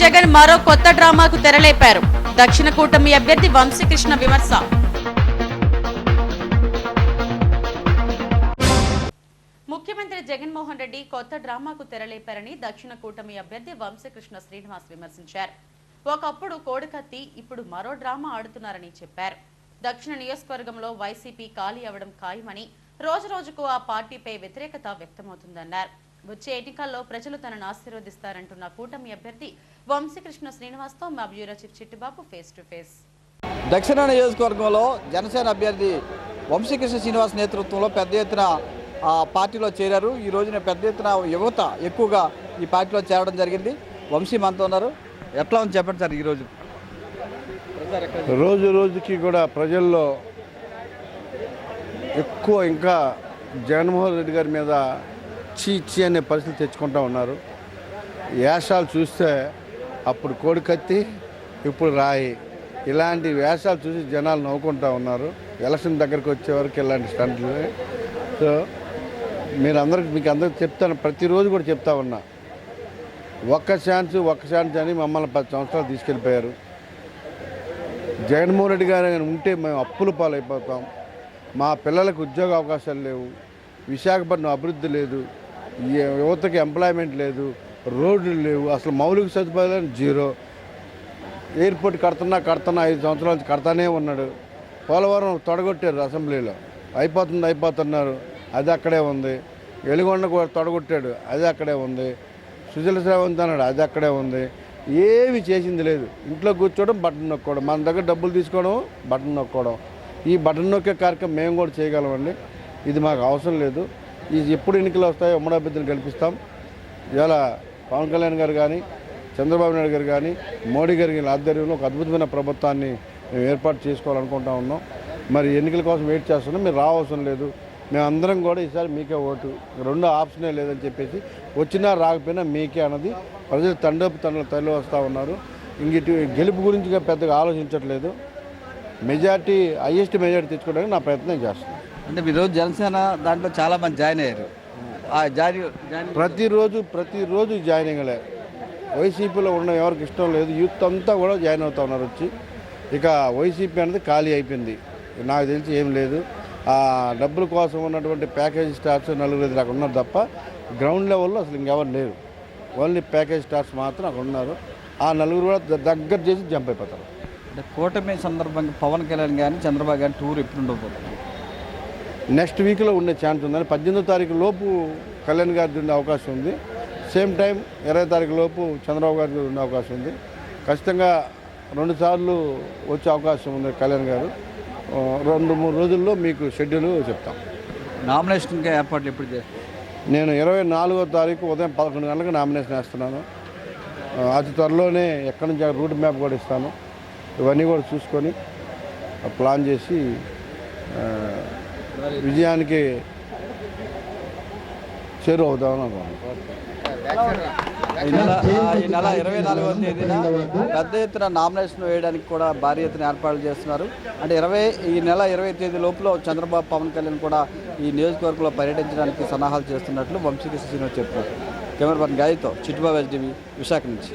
జగన్ మరో కొత్త డ్రామాకు తెరలేపారు. దక్షిణ కూటమి అభ్యర్థి వంశీకృష్ణ విమర్శ. ముఖ్యమంత్రి జగన్మోహన్ రెడ్డి కొత్త డ్రామాకు తెరలేపారని దక్షిణ కూటమి అభ్యర్థి వంశీకృష్ణ శ్రీనివాస్ విమర్శించారు. ఒకప్పుడు కోడికత్తి ఇప్పుడు మరో డ్రామా ఆడుతున్నారని చెప్పారు. దక్షిణ నియోజకవర్గంలో వైసీపీ ఖాళీ అవడం ఖాయమని రోజు రోజుకు ఆ పార్టీపై వ్యతిరేకత వ్యక్తమవుతుందన్నారు. వచ్చే ఎన్నికల్లో ప్రజలు తనను ఆశీర్వదిస్తారంటున్న కూటమి అభ్యర్థి వంశీకృష్ణ శ్రీనివాస్తో మా bureau chief Chittubabu face to face. దక్షిణ నియోజకవర్గంలో జనసేన అభ్యర్థి వంశీకృష్ణ శ్రీనివాస్ నేతృత్వంలో పెద్ద ఎత్తున ఆ, పార్టీలో చేరారు. ఈ రోజున పెద్ద ఎత్తున యువత ఎక్కువగా ఈ పార్టీలో చేరడం జరిగింది. వంశీ మనతో ఉన్నారు. ఎట్లా ఉంది చెప్పండి సార్ ఈరోజు రోజు రోజుకి కూడా ప్రజల్లో ఎక్కువ ఇంకా జగన్మోహన్ రెడ్డి గారి మీద ఇచ్చి ఇచ్చి అనే పరిస్థితి తెచ్చుకుంటా ఉన్నారు. వేషాలు చూస్తే అప్పుడు కోడికత్తి ఇప్పుడు రాయి. ఇలాంటి వేషాలు చూసి జనాలు నవ్వుకుంటా ఉన్నారు. ఎలక్షన్ దగ్గరికి వచ్చే వరకు ఇలాంటి స్టంట్లు. సో మీరు అందరికి మీకు అందరికి చెప్తాను ప్రతిరోజు కూడా చెప్తా ఉన్నా. ఒక్క ఛాన్స్ ఒక్క ఛాన్స్ అని మమ్మల్ని పది సంవత్సరాలు తీసుకెళ్ళిపోయారు. జగన్మోహన్ రెడ్డి గారు ఉంటే మేము అప్పుల పాలైపోతాం. మా పిల్లలకు ఉద్యోగ అవకాశాలు లేవు. విశాఖపట్నం అభివృద్ధి లేదు. యువతకి ఎంప్లాయ్మెంట్ లేదు రోడ్లు లేవు అసలు మౌలిక సదుపాయాలు జీరో. ఎయిర్పోర్ట్ కడుతున్నా కడుతున్నా ఐదు సంవత్సరాల నుంచి కడతానే ఉన్నాడు. పోలవరం తొడగొట్టారు అసెంబ్లీలో. అయిపోతుంది అయిపోతున్నారు. అది అక్కడే ఉంది. వెలుగొండ కూడా తొడగొట్టాడు అది అక్కడే ఉంది. సుజల శ్రావంత్ అన్నాడు అది అక్కడే ఉంది. ఏమి చేసింది లేదు. ఇంట్లో కూర్చోవడం బటన్ నొక్కోవడం. మన దగ్గర డబ్బులు తీసుకోవడం బటన్ నొక్కోవడం. ఈ బటన్ నొక్కే కార్యక్రమం మేము కూడా చేయగలమండి. ఇది మాకు అవసరం లేదు. ఇది ఎప్పుడు ఎన్నికలు వస్తాయో ఉమ్మడి అభ్యర్థిని గెలిపిస్తాం. ఇవాళ పవన్ కళ్యాణ్ గారు కానీ చంద్రబాబు నాయుడు గారు కానీ మోడీ గారి ఆధ్వర్యంలో ఒక అద్భుతమైన ప్రభుత్వాన్ని మేము ఏర్పాటు చేసుకోవాలనుకుంటా ఉన్నాం. మరి ఎన్నికల కోసం వెయిట్ చేస్తున్నాం. మీరు రావాల్సిన లేదు. మేమందరం కూడా ఈసారి మీకే ఓటు. రెండో ఆప్షనే లేదని చెప్పేసి వచ్చినా రాకపోయినా మీకే అన్నది ప్రజలు తండోపు తండ్రులు తల్లి వస్తూ ఉన్నారు. ఇంకటి గెలుపు గురించి పెద్దగా ఆలోచించట్లేదు. మెజార్టీ హయ్యెస్ట్ మెజార్టీ తెచ్చుకోవడానికి నా ప్రయత్నం చేస్తున్నాను అంటే మీరు జనసేన దాంట్లో చాలా మంది జాయిన్ అయ్యారు. ఆ జాయిన్ జాయిన్ ప్రతిరోజు ప్రతిరోజు జాయిన్ అయ్యలే. వైసీపీలో ఉన్న ఎవరికి ఇష్టం లేదు. యూత్ అంతా కూడా జాయిన్ అవుతా ఉన్నారు వచ్చి. ఇక వైసీపీ అనేది ఖాళీ అయిపోయింది. నాకు తెలిసి ఏం లేదు. ఆ డబ్బుల కోసం ఉన్నటువంటి ప్యాకేజ్ స్టార్స్ నలుగురు ఐదు అక్కడ ఉన్నారు తప్ప గ్రౌండ్ లెవెల్లో అసలు ఇంకెవరు లేరు. ఓన్లీ ప్యాకేజ్ స్టార్స్ మాత్రం అక్కడ ఉన్నారు. ఆ నలుగురు కూడా దగ్గర చేసి జంప్ అయిపోతారు. అంటే కూటమి సందర్భంగా పవన్ కళ్యాణ్ కానీ చంద్రబాబు కానీ టూర్ ఎప్పుడు ఉండబోతుంది? నెక్స్ట్ వీక్లో ఉండే ఛాన్స్ ఉందని పద్దెనిమిదో తారీఖు లోపు కళ్యాణ్ గారి ఉండే అవకాశం ఉంది. సేమ్ టైం ఇరవై తారీఖు లోపు చంద్రబాబు గారికి ఉండే అవకాశం ఉంది. ఖచ్చితంగా రెండు సార్లు వచ్చే అవకాశం ఉంది కళ్యాణ్ గారు. రెండు మూడు రోజుల్లో మీకు షెడ్యూల్ చెప్తాం. నామినేషన్గా ఏర్పాట్లు ఎప్పుడు చేస్తారు? నేను ఇరవై నాలుగో తారీఖు ఉదయం పదకొండు గంటలకు నామినేషన్ వేస్తున్నాను. అతి త్వరలోనే ఎక్కడి నుంచి రూట్ మ్యాప్ కూడా ఇస్తాను. ఇవన్నీ కూడా చూసుకొని ప్లాన్ చేసి విజయానికి చేరువ అవుదామని ఈ నెల ఈ నెల ఇరవై నాలుగవ తేదీన పెద్ద ఎత్తున నామినేషన్ వేయడానికి కూడా భారీ ఎత్తున ఏర్పాట్లు చేస్తున్నారు. అంటే ఇరవై ఈ నెల ఇరవై తేదీ లోపల చంద్రబాబు పవన్ కళ్యాణ్ కూడా ఈ నియోజకవర్గంలో పర్యటించడానికి సన్నాహాలు చేస్తున్నట్లు వంశీకృష్ణ శ్రీనివాస్ చెప్పారు. కెమెరా పర్సన్ గాయతో చిట్టుబాబు ఎస్టీవీ విశాఖ నుంచి.